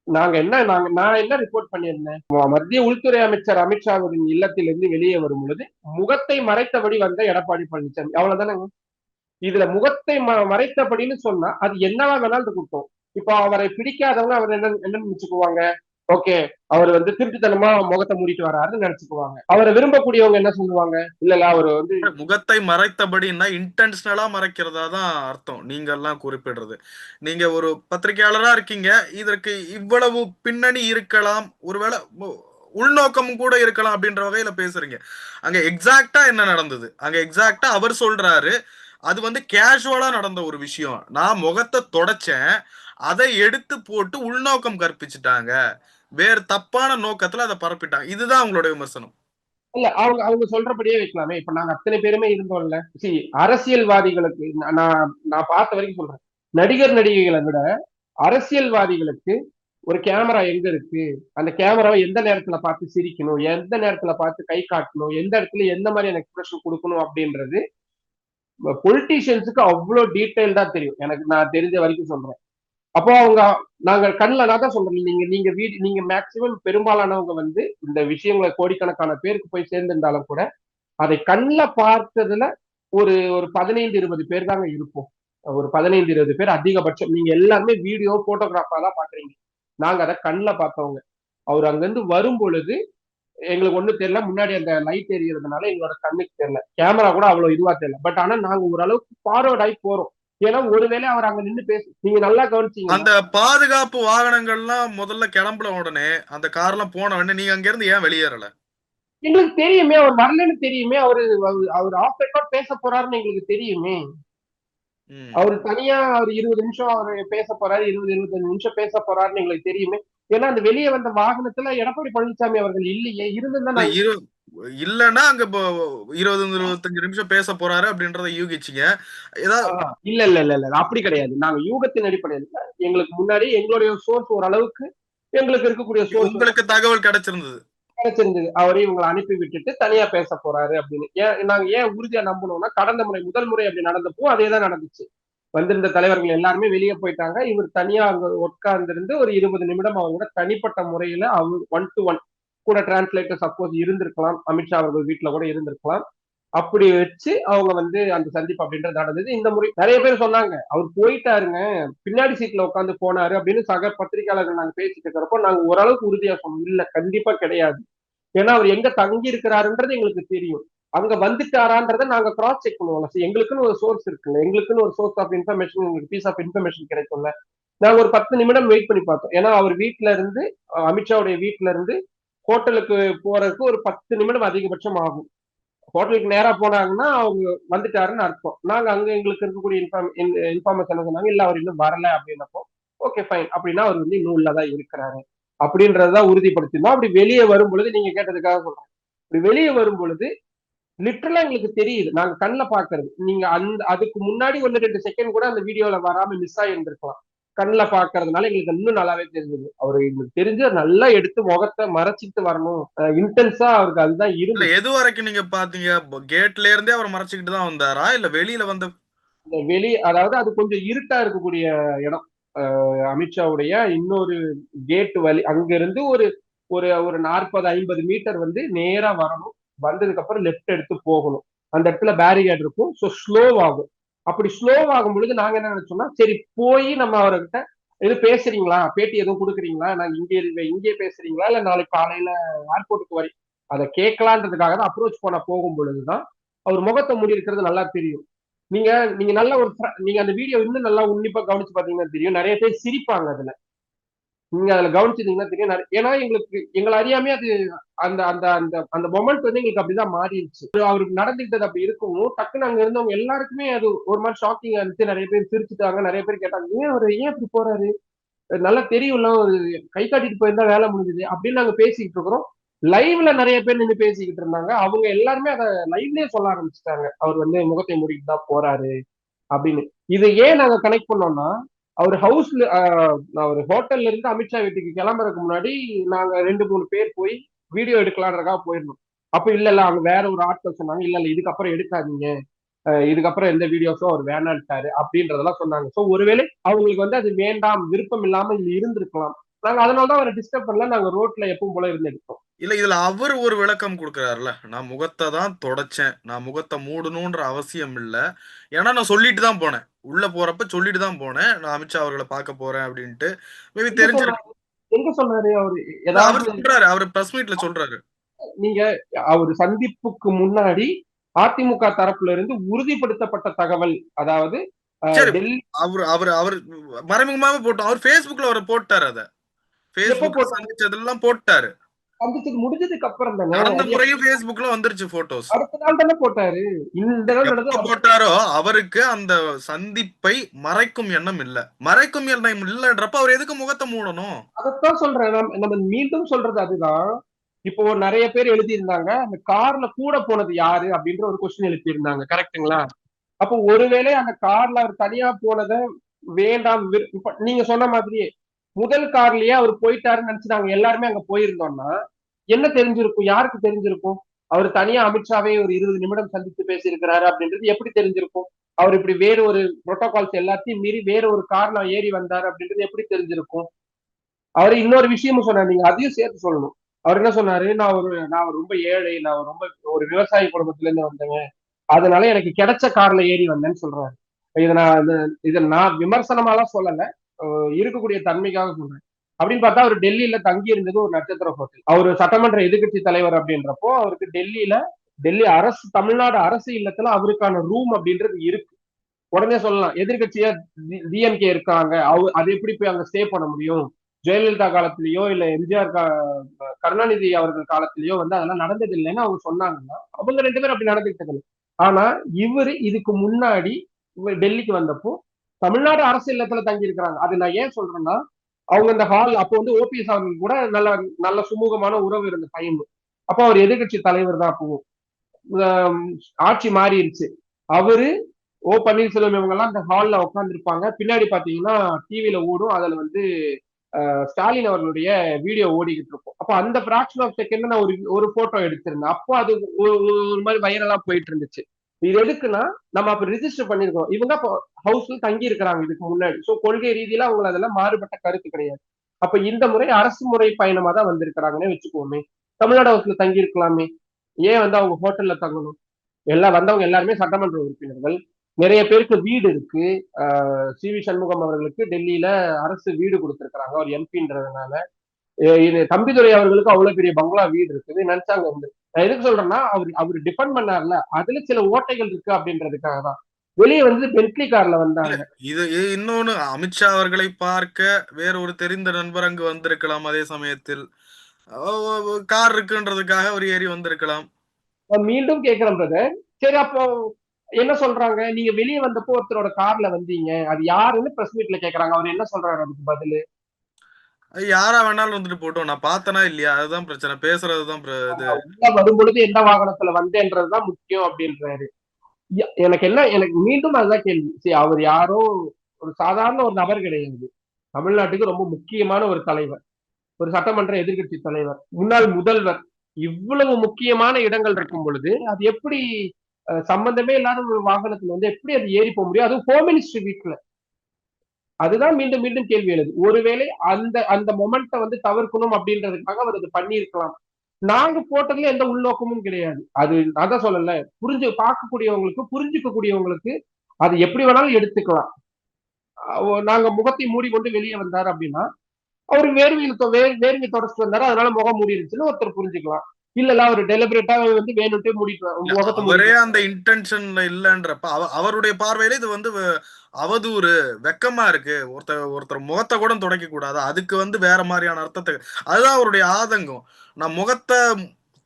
நாங்க என்ன நாங்க நான் என்ன ரிப்போர்ட் பண்ணியிருந்தேன்? மத்திய உள்துறை அமைச்சர் அமித்ஷாவின் இல்லத்திலிருந்து வெளியே வரும் பொழுது முகத்தை மறைத்தபடி வந்த எடப்பாடி பழனிசாமி. அவ்வளவுதானங்க இதுல முகத்தை ம- மறைத்தபடின்னு சொன்னா அது என்னவா வேணாலும் கொடுத்தோம். இப்போ அவரை பிடிக்காதவங்க அவர் என்ன என்ன நினைச்சுக்குவாங்க? ஓகே அவர் வந்து திருட்டுத்தனமா முகத்தை மூடிட்டு வராருன்னு நினைச்சுக்குவாங்க. அவரை விரும்பக்கூடியவங்க என்ன சொல்லுவாங்க? இல்ல இல்ல அவர் வந்து முகத்தை மறைத்தபடின்னா இன்டென்ஷனலா மறைக்கிறதா தான் அர்த்தம். நீங்க எல்லாம் குறிப்பிடுறது. நீங்க ஒரு பத்திரிகையாளரா இருக்கீங்க இதற்கு இவ்வளவு பின்னணி இருக்கலாம். ஒருவேளை உள்நோக்கமும் கூட இருக்கலாம் அப்படின்ற வகையில பேசுறீங்க. அங்க எக்ஸாக்டா என்ன நடந்தது? அங்க எக்ஸாக்டா அவர் சொல்றாரு அது வந்து கேஷுவலா நடந்த ஒரு விஷயம். நான் முகத்தை தொடச்சேன் அதை எடுத்து போட்டு உள்நோக்கம் கற்பிச்சுட்டாங்க. வேறு தப்பான நோக்கத்துல அதை பரப்பிட்டாங்க. இதுதான் அவங்களோட விமர்சனம். இல்ல அவங்க அவங்க சொல்றபடியே வைக்கலாமே. இப்ப நாங்க அத்தனை பேருமே இருந்தோம்ல. சி அரசியல்வாதிகளுக்கு நான் நான் நான் பார்த்த வரைக்கும் சொல்றேன். நடிகர் நடிகைகளை விட அரசியல்வாதிகளுக்கு ஒரு கேமரா எங்க இருக்கு? அந்த கேமராவை எந்த நேரத்துல பார்த்து சிரிக்கணும்? எந்த நேரத்துல பார்த்து கை காட்டணும்? எந்த இடத்துல எந்த மாதிரியான எக்ஸ்பிரஷன் கொடுக்கணும் அப்படின்றது பொலிட்டீஷியன்ஸுக்கு டீட்டெயில் டீட்டெயில்டா தெரியும். எனக்கு நான் தெரிஞ்ச வரைக்கும் சொல்றேன். அப்போ அவங்க நாங்க கண்ணில் நான் தான் சொல்றேன் நீங்க நீங்க வீடு நீங்க மேக்சிமம் பெரும்பாலானவங்க வந்து இந்த விஷயங்களை கோடிக்கணக்கான பேருக்கு போய் சேர்ந்திருந்தாலும் கூட அதை கண்ணில் பார்த்ததுல ஒரு ஒரு பதினைந்து இருபது பேர் தாங்க இருப்போம். ஒரு பதினைந்து இருபது பேர் அதிகபட்சம். நீங்க எல்லாருமே வீடியோ போட்டோகிராஃபா தான் பாக்குறீங்க நாங்க அதை கண்ணில் பார்த்தவங்க. அவர் அங்கிருந்து வரும் பொழுது எங்களுக்கு ஒன்றும் தெரியல. முன்னாடி அந்த லைட் எரியறதுனால எங்களோட கண்ணுக்கு தெரியல. கேமரா கூட அவ்வளவு இதுவா தெரியல. பட் ஆனா நாங்க ஓரளவுக்கு ஃபார்வர்ட் ஆகி போறோம். ஏன்னா ஒருவேளை அவர் அங்க நின்னு பேச நீங்க நல்லா கவனிச்சீங்க. அந்த பாதுகாப்பு வாகனங்கள்லாம் முதல்ல கிளம்புன உடனே அந்த கார்லாம் போன உடனே நீங்க அங்க இருந்து ஏன் வெளியேறல? எங்களுக்கு தெரியுமே அவர் வரலன்னு தெரியுமே அவரு அவரு- ஆஃப் ரெக்கார்ட் பேச போறாருன்னு எங்களுக்கு தெரியுமே. அவர் தனியா அவர் இருபது நிமிஷம் அவர் பேச போறாரு இருபது இருபத்தஞ்சு நிமிஷம் பேச போறாருன்னு எங்களுக்கு தெரியுமே. ஏன்னா அந்த வெளியே வந்த வாகனத்துல எடப்பாடி பழனிசாமி அவர்கள் இல்லையே இருந்திருந்தா இல்லன்னா அங்க இருபது இருபத்தஞ்சு நிமிஷம் பேச போறாரு அப்படின்றத யூகிச்சிங்க. இல்ல இல்ல இல்ல இல்ல அப்படி கிடையாது. நாங்க யூகத்தின் அடிப்படையில் எங்களுக்கு முன்னாடி எங்களுடைய சோர்ஸ் ஓரளவுக்கு எங்களுக்கு இருக்கக்கூடிய சோர்ஸ் உங்களுக்கு தகவல் கிடைச்சிருந்தது. கிடைச்சிருந்தது. அவரே இவங்களை அனுப்பி விட்டுட்டு தனியா பேச போறாரு அப்படின்னு. ஏன் நாங்க ஏன் உறுதியா நம்பணும்னா கடந்த முறை முதல் முறை அப்படி நடந்தப்போ அதே தான் நடந்துச்சு. வந்திருந்த தலைவர்கள் எல்லாருமே வெளியே போயிட்டாங்க. இவர் தனியா அங்க உட்கார்ந்திருந்து ஒரு இருபது நிமிடம் அவங்க கூட தனிப்பட்ட முறையில அவங்க ஒன் டு ஒன் கூட டிரான்ஸ்லேட்டர் சப்போஸ் இருந்திருக்கலாம். அமித்ஷா அவர்கள் வீட்டுல கூட இருந்திருக்கலாம். அப்படி வச்சு அவங்க வந்து அந்த சந்திப்பு அப்படின்றது நடந்தது. இந்த முறை நிறைய பேர் சொன்னாங்க அவர் போயிட்டாருங்க. பின்னாடி சீட்ல உட்காந்து போனாரு அப்படின்னு சக பத்திரிகையாளர்கள் நாங்க பேசிட்டு இருக்கிறப்போ நாங்க ஓரளவுக்கு உறுதியா சொன்னோம். இல்ல கண்டிப்பா கிடையாது. ஏன்னா அவர் எங்க தங்கி இருக்கிறாருன்றது எங்களுக்கு தெரியும். அங்க வந்துட்டாரான்றத நாங்க கிராஸ் செக் பண்ணுவோம். எங்களுக்குன்னு ஒரு சோர்ஸ் இருக்குல்ல எங்களுக்குன்னு ஒரு சோர்ஸ் ஆஃப் இன்ஃபர்மேஷன் எங்களுக்கு பீஸ் ஆஃப் இன்ஃபர்மேஷன் கிடைக்கும்ல. நாங்க ஒரு பத்து நிமிடம் வெயிட் பண்ணி பார்த்தோம். ஏன்னா அவர் வீட்டுல இருந்து அமித்ஷாவுடைய வீட்டுல இருந்து ஹோட்டலுக்கு போறதுக்கு ஒரு பத்து நிமிடம் அதிகபட்சம் ஆகும். ஹோட்டலுக்கு நேரா போனாங்கன்னா அவங்க வந்துட்டாருன்னு அர்த்தம். நாங்க அங்க எங்களுக்கு இருக்கக்கூடிய இன்ஃபார்ம் இன்ஃபார்மேஷன் சொன்னாங்க இல்ல அவர் இன்னும் வரல அப்படின்னப்போ ஓகே ஃபைன் அப்படின்னா அவர் வந்து இன்னும் உள்ளதான் இருக்கிறாரு. அப்படின்றதான் உறுதிப்படுத்தினோம். அப்படி வெளியே வரும் பொழுது நீங்க கேட்டதுக்காக சொல்றேன். இப்படி வெளியே வரும் பொழுது லிட்டரலா எங்களுக்கு தெரியுது. நாங்க கண்ணில் பாக்குறது. நீங்க அந்த அதுக்கு முன்னாடி ஒன்று ரெண்டு செகண்ட் கூட அந்த வீடியோல வராம மிஸ் ஆகி இருந்திருக்கலாம். கண்ணில் பாக்குறதுனால எங்களுக்கு இன்னும் நல்லாவே தெரிஞ்சது. அவர் எங்களுக்கு தெரிஞ்சு நல்லா எடுத்து முகத்தை மறைச்சிட்டு வரணும். இன்டென்ஸா அவருக்கு அதுதான் இருந்து எது வரைக்கும் நீங்க பாத்தீங்க? கேட்ல இருந்தே அவர் மறைச்சுக்கிட்டு தான் வந்தாரா? இல்ல வெளியில வந்த வெளி அதாவது அது கொஞ்சம் இருட்டா இருக்கக்கூடிய இடம். அமித்ஷாவுடைய இன்னொரு கேட் வழி அங்க இருந்து ஒரு ஒரு ஒரு நாற்பது ஐம்பது மீட்டர் வந்து நேரா வரணும். வந்ததுக்கு அப்புறம் லெஃப்ட் எடுத்து போகணும். அந்த இடத்துல பேரிகேட் இருக்கும். ஸோ ஸ்லோவாகும் அப்படி ஸ்லோவாகும் ஆகும் பொழுது நாங்க என்ன நினைச்சோம்னா சரி போய் நம்ம அவர்கிட்ட எது பேசுறீங்களா? பேட்டி எதுவும் கொடுக்குறீங்களா? நாங்க இங்கே இருக்க இங்கே பேசுறீங்களா? இல்ல நாளைக்கு காலையில ஏர்போர்ட்டுக்கு வரி அதை கேட்கலான்றதுக்காக தான் அப்ரோச் பண்ண போகும் பொழுதுதான் அவர் முகத்தை மூடி இருக்கிறது நல்லா தெரியும். நீங்க நீங்க நல்ல ஒரு நீங்க அந்த வீடியோ இன்னும் நல்லா உன்னிப்பா கவனிச்சு பாத்தீங்கன்னா தெரியும். நிறைய பேர் சிரிப்பாங்க அதுல. நீங்க அதுல கவனிச்சிருந்தீங்கன்னா தெரியும். ஏன்னா எங்களுக்கு எங்களை அறியாமே அது அந்த அந்த அந்த அந்த மொமெண்ட் வந்து எங்களுக்கு அப்படிதான் மாறிடுச்சு. அவருக்கு நடந்துக்கிட்டது அப்படி இருக்கவும் டக்குன்னு அங்க இருந்தவங்க எல்லாருக்குமே அது ஒரு மாதிரி ஷாக்கிங் இருந்துச்சு. நிறைய பேர் சிரிச்சுட்டாங்க. நிறைய பேர் கேட்டாங்க ஏன் அவர் ஏன் இப்படி போறாரு? நல்லா தெரியும்ல ஒரு கை காட்டிட்டு போயிருந்தா வேலை முடிஞ்சது. அப்படின்னு நாங்க பேசிக்கிட்டு இருக்கிறோம். லைவ்ல நிறைய பேர் நின்று பேசிக்கிட்டு இருந்தாங்க. அவங்க எல்லாருமே அதை லைவ்லயே சொல்ல ஆரம்பிச்சிட்டாங்க. அவர் வந்து முகத்தை மூடிட்டு தான் போறாரு. அப்படின்னு. இது ஏன் நாங்க கனெக்ட் பண்ணோம்னா அவர் ஹவுஸ்ல ஒரு ஹோட்டல்ல இருந்து அமித்ஷா வீட்டுக்கு கிளம்புறதுக்கு முன்னாடி நாங்க ரெண்டு மூணு பேர் போய் வீடியோ எடுக்கலான்றக்காக போயிருந்தோம். அப்ப இல்ல இல்ல அவங்க வேற ஒரு ஆட்கள் சொன்னாங்க இல்ல இல்ல இதுக்கப்புறம் எடுக்காதீங்க. இதுக்கப்புறம் எந்த வீடியோஸும் அவர் வேணான்ட்டாரு அப்படின்றதெல்லாம் சொன்னாங்க. சோ ஒருவேளை அவங்களுக்கு வந்து அது வேண்டாம் விருப்பம் இல்லாம இதுல இருந்திருக்கலாம். நாங்க அதனாலதான் அவரை டிஸ்டர்ப் பண்ணல நாங்க ரோட்ல எப்பவும் போல இருந்து எடுத்தோம். இல்ல இதுல அவர் ஒரு விளக்கம் கொடுக்கறாருல. நான் முகத்தை தான் தொடச்சேன். நான் முகத்தை மூடணும்ன்ற அவசியம் இல்ல. ஏன்னா நான் சொல்லிட்டு தான் போனேன். உள்ள போறப்ப சொல்லிட்டு தான் போனேன். நான் அமித்ஷா அவர்களை பார்க்க போறேன் அப்படின்ட்டு. மேபி எங்க தெரிஞ்சிருக்கு சொன்னாரு? எங்க சொன்னாரு அவரு? அவர் ஏதாவது சொல்றாரு. அவர் பிரஸ் மீட்ல சொல்றாரு. நீங்க அவர் சந்திப்புக்கு முன்னாடி அதிமுக தரப்புல இருந்து உறுதிப்படுத்தப்பட்ட தகவல். அதாவது அவர் அவர் அவர் மறைமுகமாவே போட்டோம். அவர் Facebookல அவர் போட்டாரு அத. போட்டாரு? சந்திச்சதெல்லாம் போட்டாரு. சந்திச்சது முடிஞ்சதுக்கு அப்புறம் தானே அது முறையும் Facebookல வந்துருச்சு போட்டோஸ் அடுத்த நாள் தானே போட்டாரு? இந்த நாள் போட்டாரோ அவருக்கு அந்த சந்திப்பை மறைக்கும் எண்ணம் இல்ல. மறைக்கும் எண்ணம் இல்லன்றப்ப அவர் எதுக்கு முகத்தை மூடணும்? அதைத்தான் சொல்றேன் நம்ம மீண்டும் சொல்றது அதுதான். இப்போ நிறைய பேர் எழுதியிருந்தாங்க அந்த கார்ல கூட போனது யாரு? அப்படின்ற ஒரு கொஸ்டின் எழுப்பியிருந்தாங்க. கரெக்ட்டுங்களா அப்போ ஒருவேளை அந்த கார்ல அவர் தனியா போனதை வேண்டாம் நீங்க சொன்ன மாதிரியே முதல் கார்லயே அவர் போயிட்டாருன்னு நினைச்சு நாங்க எல்லாருமே அங்க போயிருந்தோம்னா என்ன தெரிஞ்சிருக்கும்? யாருக்கு தெரிஞ்சிருக்கும்? அவர் தனியா அமித்ஷாவே ஒரு இருபது நிமிடம் சந்தித்து பேசியிருக்கிறாரு அப்படின்றது எப்படி தெரிஞ்சிருக்கும்? அவர் இப்படி வேற ஒரு புரோட்டோகால்ஸ் எல்லாத்தையும் மீறி வேற ஒரு கார்ல ஏறி வந்தாரு அப்படின்றது எப்படி தெரிஞ்சிருக்கும்? அவர் இன்னொரு விஷயமும் சொன்னார். நீங்க அதையும் சேர்த்து சொல்லணும். அவர் என்ன சொன்னாரு? நான் ஒரு நான் ரொம்ப ஏழை நான் ரொம்ப ஒரு விவசாய குடும்பத்துல இருந்து வந்தேங்க அதனால எனக்கு கிடைச்ச கார்ல ஏறி வந்தேன்னு சொல்றாரு. இதை நான் இதை நான் விமர்சனமாலாம் சொல்லல. இருக்கக்கூடிய தன்மைக்காக சொல்றேன். அப்படின்னு பார்த்தா அவர் டெல்லியில தங்கி இருந்தது ஒரு நட்சத்திர ஹோட்டல். அவர் சட்டமன்ற எதிர்கட்சி தலைவர் அப்படின்றப்போ அவருக்கு டெல்லியில டெல்லி அரசு தமிழ்நாடு அரசு இல்லத்துல அவருக்கான ரூம் அப்படின்றது இருக்கு. உடனே சொல்லலாம் எதிர்கட்சியா டிஎம்கே இருக்காங்க அவ அது எப்படி போய் அங்க ஸ்டே பண்ண முடியும்? ஜெயலலிதா காலத்திலயோ இல்ல எம்ஜிஆர் கருணாநிதி அவர்கள் காலத்திலயோ வந்து அதெல்லாம் நடந்தது இல்லைன்னு அவங்க சொன்னாங்கன்னா அவங்க ரெண்டு பேரும் அப்படி நடந்துக்கிட்டது ஆனா இவரு இதுக்கு முன்னாடி டெல்லிக்கு வந்தப்போ தமிழ்நாடு அரசு இல்லத்துல தங்கி இருக்கிறாங்க அது நான் ஏன் சொல்றேன்னா அவங்க இந்த ஹால் அப்போ வந்து ஓபிஎஸ் சாமி கூட நல்ல நல்ல சுமூகமான உறவு இருந்த டைம் அப்போ அவர் எதிர்கட்சி தலைவர் தான் அப்போ. ஆட்சி மாறிடுச்சு. அவரு ஓ பன்னீர்செல்வம் இவங்க எல்லாம் அந்த ஹால்ல உட்காந்துருப்பாங்க பின்னாடி பாத்தீங்கன்னா டிவியில ஓடும். அதுல வந்து ஸ்டாலின் அவர்களுடைய வீடியோ ஓடிக்கிட்டு இருக்கும். அப்போ அந்த பிராக்ஷன் ஆஃப் செகண்ட் நான் ஒரு ஒரு போட்டோ எடுத்திருந்தேன். அப்போ அது ஒரு மாதிரி வைரலா போயிட்டு இருந்துச்சு. இது எதுக்குன்னா நம்ம அப்ப ரிஜிஸ்டர் பண்ணிருக்கோம். இவங்க ஹவுஸ்ல தங்கி இருக்கிறாங்க இதுக்கு முன்னாடி. சோ கொள்கை ரீதியில அவங்க அதெல்லாம் மாறுபட்ட கருத்து கிடையாது. அப்ப இந்த முறை அரசு முறை பயணமா தான் வந்திருக்கிறாங்கன்னே வச்சுக்கோமே. தமிழ்நாடு ஹவுஸ்ல தங்கி இருக்கலாமே. ஏன் வந்து அவங்க ஹோட்டல்ல தங்கணும்? எல்லாம் வந்தவங்க எல்லாருமே சட்டமன்ற உறுப்பினர்கள். நிறைய பேருக்கு வீடு இருக்கு. சி வி சண்முகம் அவர்களுக்கு டெல்லியில அரசு வீடு கொடுத்திருக்கிறாங்க. அவர் எம்பின்றதுனால இது தம்பிதுரை அவர்களுக்கு அவ்வளவு பெரிய பங்களா வீடு இருக்குது. நினைச்சாங்க வந்து நான் எதுக்கு சொல்றேன்னா அவர் அவர் டிபெண்ட் பண்ணார்ல அதுல சில ஓட்டைகள் இருக்கு அப்படின்றதுக்காக தான். வெளியே வந்து பென்ட்லி கார்ல வந்தாங்க. இது இன்னொன்னு அமித்ஷா அவர்களை பார்க்க வேற ஒரு தெரிந்த நண்பர் அங்கு வந்திருக்கலாம் அதே சமயத்தில். கார் இருக்குன்றதுக்காக அவர் ஏறி வந்திருக்கலாம். மீண்டும் கேட்கிறேன் பிரதர் சரி அப்போ என்ன சொல்றாங்க? நீங்க வெளியே வந்தப்போ ஒருத்தரோட கார்ல வந்தீங்க. அது யாருன்னு பிரஸ் மீட்ல கேக்குறாங்க அவர் என்ன சொல்றாரு அதுக்கு பதிலு? யாரா வேணாலும் வந்துட்டு போட்டோம். நான் பார்த்தனா இல்லையா? அதுதான் பிரச்சனை. பேசுறதுதான் உள்ள வரும்பொழுது எந்த வாகனத்துல வந்தேன்றதுதான் முக்கியம் அப்படின்றாரு. எனக்கு என்ன எனக்கு மீண்டும் அதுதான் கேள்வி. சரி அவர் யாரோ ஒரு சாதாரண ஒரு நபர் கிடையாது. தமிழ்நாட்டுக்கு ரொம்ப முக்கியமான ஒரு தலைவர். ஒரு சட்டமன்ற எதிர்கட்சி தலைவர். முன்னாள் முதல்வர். இவ்வளவு முக்கியமான இடங்கள் இருக்கும் பொழுது அது எப்படி சம்பந்தமே இல்லாத ஒரு வாகனத்துல வந்து எப்படி அது ஏறி போக முடியும்? அதுவும் ஹோம் மினிஸ்டர் வீட்டுல அதுதான் மீண்டும் மீண்டும் கேள்வி எழுது. ஒருவேளை அந்த அந்த மொமெண்ட்டை வந்து தவிர்க்கணும் அப்படின்றதுக்காக அவர் அது பண்ணியிருக்கலாம். நாங்க போட்டதுல எந்த உள்நோக்கமும் கிடையாது. அது அதான் சொல்லல. புரிஞ்சு பார்க்கக்கூடியவங்களுக்கு புரிஞ்சுக்க கூடியவங்களுக்கு அது எப்படி வேணாலும் எடுத்துக்கலாம். நாங்க முகத்தை மூடிக்கொண்டு வெளியே வந்தார் அப்படின்னா அவர் வேர்வையில் வேர்வை தொடச்சிட்டு வந்தாரு. அதனால முகம் மூடி இருந்துச்சுன்னு ஒருத்தர் புரிஞ்சுக்கலாம். இல்ல அவர் டெலிபரேட்டா வந்து வேணுட்டே மூடிட்டு ஒரே அந்த இன்டென்ஷன்ல இல்லன்றப்ப அவருடைய பார்வையில இது வந்து அவதூறு வெக்கமா இருக்கு. ஒருத்தர் ஒருத்தர் முகத்தை கூட துடைக்க கூடாது. அதுக்கு வந்து வேற மாதிரியான அர்த்தத்தை அதுதான் அவருடைய ஆதங்கம். நான் முகத்தை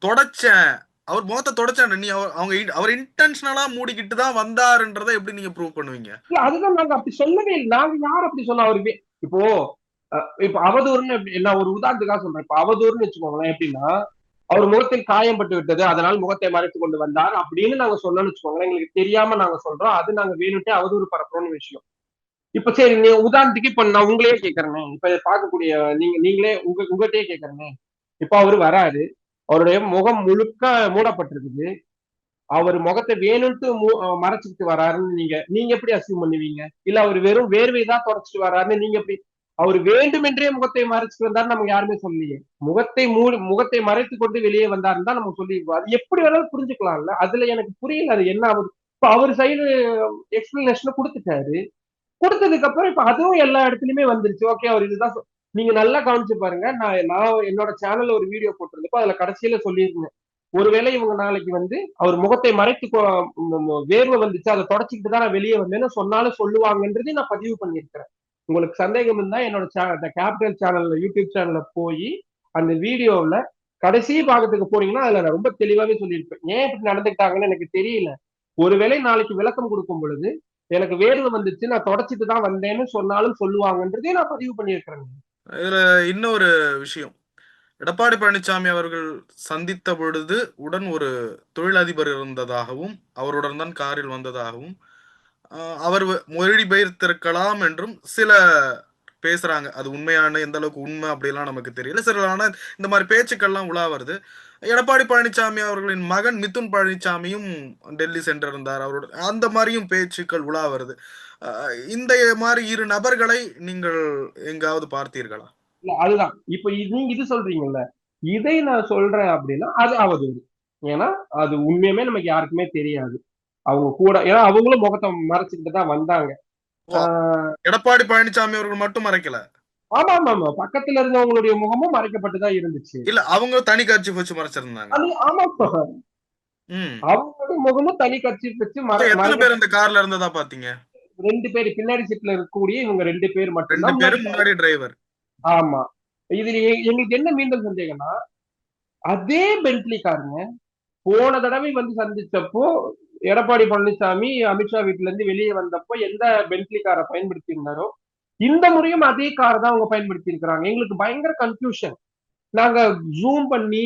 தொடச்சேன். அவர் முகத்தை தொடச்சாண்ட நீ அவங்க அவர் இன்டென்ஷனலா மூடிக்கிட்டு தான் வந்தாருன்றதை எப்படி நீங்க ப்ரூவ் பண்ணுவீங்க? அதுதான் நாங்க அப்படி சொல்லவே இல்லை. நாங்க யார் அப்படி சொன்ன அவருக்கு இப்போ இப்ப அவதூறுன்னு நான் ஒரு உதாரணத்துக்காக சொல்றேன். இப்ப அவதூறுன்னு வச்சுக்கோங்களேன் எப்படின்னா அவர் முகத்தில் காயம் பட்டு விட்டது அதனால் முகத்தை மறைத்து கொண்டு வந்தார் அப்படின்னு நாங்க சொன்னோம்னு வச்சுக்கோங்களேன். எங்களுக்கு தெரியாம நாங்க சொல்றோம். அது நாங்க வேணுட்டே அவதூறு பரப்புறோம்னு விஷயம். இப்ப சரி நீ உதாரணத்துக்கு இப்ப நான் உங்களையே கேட்கறேனே இப்ப பார்க்கக்கூடிய நீங்க நீங்களே உங்க உங்ககிட்டயே கேட்கறேனே இப்ப அவரு வராரு. அவருடைய முகம் முழுக்க மூடப்பட்டிருக்குது. அவர் முகத்தை வேணும்ட்டு மறைச்சிட்டு வராருன்னு நீங்க நீங்க எப்படி அசியூம் பண்ணுவீங்க? இல்ல அவர் வெறும் வேர்வை தான் தொடச்சிட்டு வராருன்னு நீங்க எப்படி அவர் வேண்டுமென்றே முகத்தை மறைச்சிட்டு வந்தார் நமக்கு யாருமே சொல்லலையே. முகத்தை மூடி முகத்தை மறைத்து கொண்டு வெளியே வந்தாருன்னு தான் நம்ம சொல்லி அது எப்படி வேணாலும் புரிஞ்சுக்கலாம்ல. அதுல எனக்கு புரியல அது என்ன அவர் இப்ப அவர் சைடு எக்ஸ்பிளனேஷன் கொடுத்துட்டாரு. கொடுத்ததுக்கு அப்புறம் இப்ப அதுவும் எல்லா இடத்துலயுமே வந்துருச்சு. ஓகே அவர் இதுதான் நீங்க நல்லா கவனிச்சு பாருங்க. நான் நான் என்னோட சேனல்ல ஒரு வீடியோ போட்டிருந்தப்போ அதுல கடைசியில சொல்லியிருந்தேன். ஒருவேளை இவங்க நாளைக்கு வந்து அவர் முகத்தை மறைத்து வேர்வை வந்துச்சு அதை தொடச்சிக்கிட்டு தான் நான் வெளியே வந்தேன்னு சொன்னாலும் சொல்லுவாங்கன்றதையும் நான் பதிவு பண்ணியிருக்கிறேன். உங்களுக்கு சந்தேகம் இருந்தா என்னோட கேபிட்டல் சேனல்ல யூடியூப் சேனல்ல போய் அந்த வீடியோவில் கடைசி பாகத்துக்கு போனீங்கன்னா அதுல நான் ரொம்ப தெளிவாவே சொல்லியிருப்பேன். ஏன் இப்படி நடந்துக்கிட்டாங்கன்னு எனக்கு தெரியல. ஒருவேளை நாளைக்கு விளக்கம் கொடுக்கும் பொழுது எனக்கு வேர்வை வந்துச்சு நான் தொடச்சிட்டு தான் வந்தேன்னு சொன்னாலும் சொல்லுவாங்கன்றதே நான் பதிவு பண்ணியிருக்கிறேன் இதுல இன்னொரு விஷயம். எடப்பாடி பழனிசாமி அவர்கள் சந்தித்த பொழுது உடன் ஒரு தொழிலதிபர் இருந்ததாகவும் அவருடன் தான் காரில் வந்ததாகவும் அவர் மொழிபெயர்த்திருக்கலாம் என்றும் சில பேசுறாங்க. அது உண்மையான எந்த அளவுக்கு உண்மை அப்படிலாம் நமக்கு தெரியல. சில ஆனா இந்த மாதிரி பேச்சுக்கள்லாம் உலா வருது. எடப்பாடி பழனிசாமி அவர்களின் மகன் மிதுன் பழனிசாமியும் டெல்லி சென்றிருந்தார். அவரோட அந்த மாதிரியும் பேச்சுக்கள் உலா வருது. இந்த மாதிரி இரு நபர்களை நீங்கள் எங்காவது பார்த்தீர்களா? அதுதான். இப்ப நீங்க இது சொல்றீங்கல்ல இதை நான் சொல்றேன் அப்படின்னா அது அவதூறு. ஏன்னா அது உண்மையுமே நமக்கு யாருக்குமே தெரியாது. அவங்க கூட ஏன்னா அவங்களும் முகத்தை மறைச்சுக்கிட்டு தான் வந்தாங்க எடப்பாடி பழனிசாமி அவர்கள் மட்டும் மறைக்கல? ஆமா ஆமா ஆமா பக்கத்துல இருந்தவங்களுடைய முகமும் மறைக்கப்பட்டுதான் இருந்துச்சு. இல்ல அவங்க தனி காட்சி வச்சு மறைச்சிருந்தாங்க. ஆமா அவங்களுடைய முகமும் தனி கட்சி வச்சு எத்தனை பேர் இந்த கார்ல இருந்ததா பாத்தீங்க? ரெண்டு பேர் பின்னாடி சீட்ல இருக்கக்கூடிய இவங்க ரெண்டு பேர் ரெண்டு மட்டும்தான் பேரும் முன்னாடி டிரைவர் ஆமா. இதுல எங்களுக்கு என்ன மீண்டும் சந்தேகம்னா அதே பென்ட்லி காருங்க போன தடவை வந்து சந்திச்சப்போ எடப்பாடி பழனிசாமி அமித்ஷா வீட்டுல இருந்து வெளியே வந்தப்போ எந்த பென்ட்லி காரை பயன்படுத்தி இருந்தாரோ இந்த முறையும் அதே கார் தான் அவங்க பயன்படுத்தி இருக்கிறாங்க எங்களுக்கு பயங்கர கன்ஃபியூஷன் நாங்க ஜூம் பண்ணி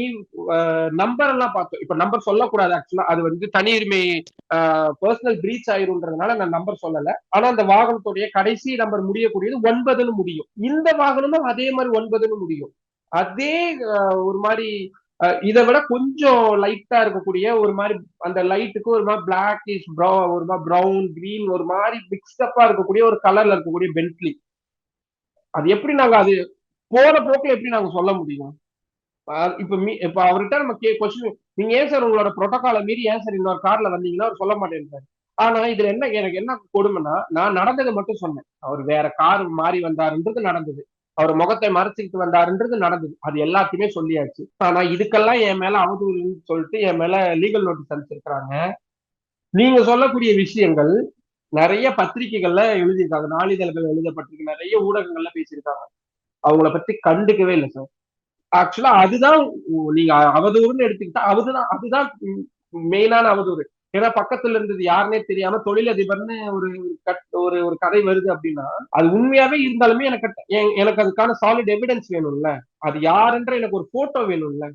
நம்பர் எல்லாம் பார்த்தோம். இப்ப நம்பர் சொல்லக்கூடாது ஆக்சுவலா அது வந்து தனி உரிமை பர்சனல் பிரீச் ஆயிருன்றதுனால நான் நம்பர் சொல்லல. ஆனா அந்த வாகனத்துடைய கடைசி நம்பர் முடியக்கூடியது ஒன்பதுன்னு முடியும். இந்த வாகனமும் அதே மாதிரி ஒன்பதுன்னு முடியும். அதே ஒரு மாதிரி இதை விட கொஞ்சம் லைட்டா இருக்கக்கூடிய ஒரு மாதிரி அந்த லைட்டுக்கு ஒரு மாதிரி பிளாக்கிஷ் ப்ரௌன் ஒரு மாதிரி ப்ரௌன் கிரீன் ஒரு மாதிரி மிக்ஸ்டப்பா இருக்கக்கூடிய ஒரு கலர்ல இருக்கக்கூடிய பென்ட்லி அது எப்படி நாங்க அது போற போக்கில் எப்படி நாங்க சொல்ல முடியும்? இப்ப மீ இப்ப அவர்கிட்ட நம்ம கே கொஸ்டின் நீங்க ஏன் சார் உங்களோட புரோட்டோகாலை மீறி ஏன் சார் இன்னொரு கார்ல வந்தீங்கன்னா அவர் சொல்ல மாட்டேன் ஆனா இதுல என்ன எனக்கு என்ன கொடுமைன்னா நான் நடந்ததை மட்டும் சொன்னேன். அவர் வேற கார் மாறி வந்தாருன்றது நடந்தது. அவர் முகத்தை மறைச்சிக்கிட்டு வந்தாருன்றது நடந்தது. அது எல்லாத்தையுமே சொல்லியாச்சு. ஆனா இதுக்கெல்லாம் என் மேல அவதூறுன்னு சொல்லிட்டு என் மேல லீகல் நோட்டீஸ் அனுப்பிச்சிருக்கிறாங்க. நீங்க சொல்லக்கூடிய விஷயங்கள் நிறைய பத்திரிகைகள்ல எழுதியிருக்காங்க. நாளிதழ்கள் எழுதப்பட்டிருக்கு. நிறைய ஊடகங்கள்ல பேசியிருக்காங்க. அவங்கள பத்தி கண்டுக்கவே இல்லை சார் ஆக்சுவலா அதுதான் நீங்க அவதூறுன்னு எடுத்துக்கிட்டா அதுதான் அதுதான் மெயினான அவதூறு. ஏன்னா பக்கத்துல இருந்தது யாருன்னே தெரியாம தொழிலதிபர்னு ஒரு ஒரு கட்- ஒரு ஒரு கதை வருது அப்படின்னா அது உண்மையாவே இருந்தாலுமே எனக்கு எனக்கு அதுக்கான சாலிட் எவிடன்ஸ் வேணும்ல. அது யாருன்ற எனக்கு ஒரு போட்டோ வேணும்ல.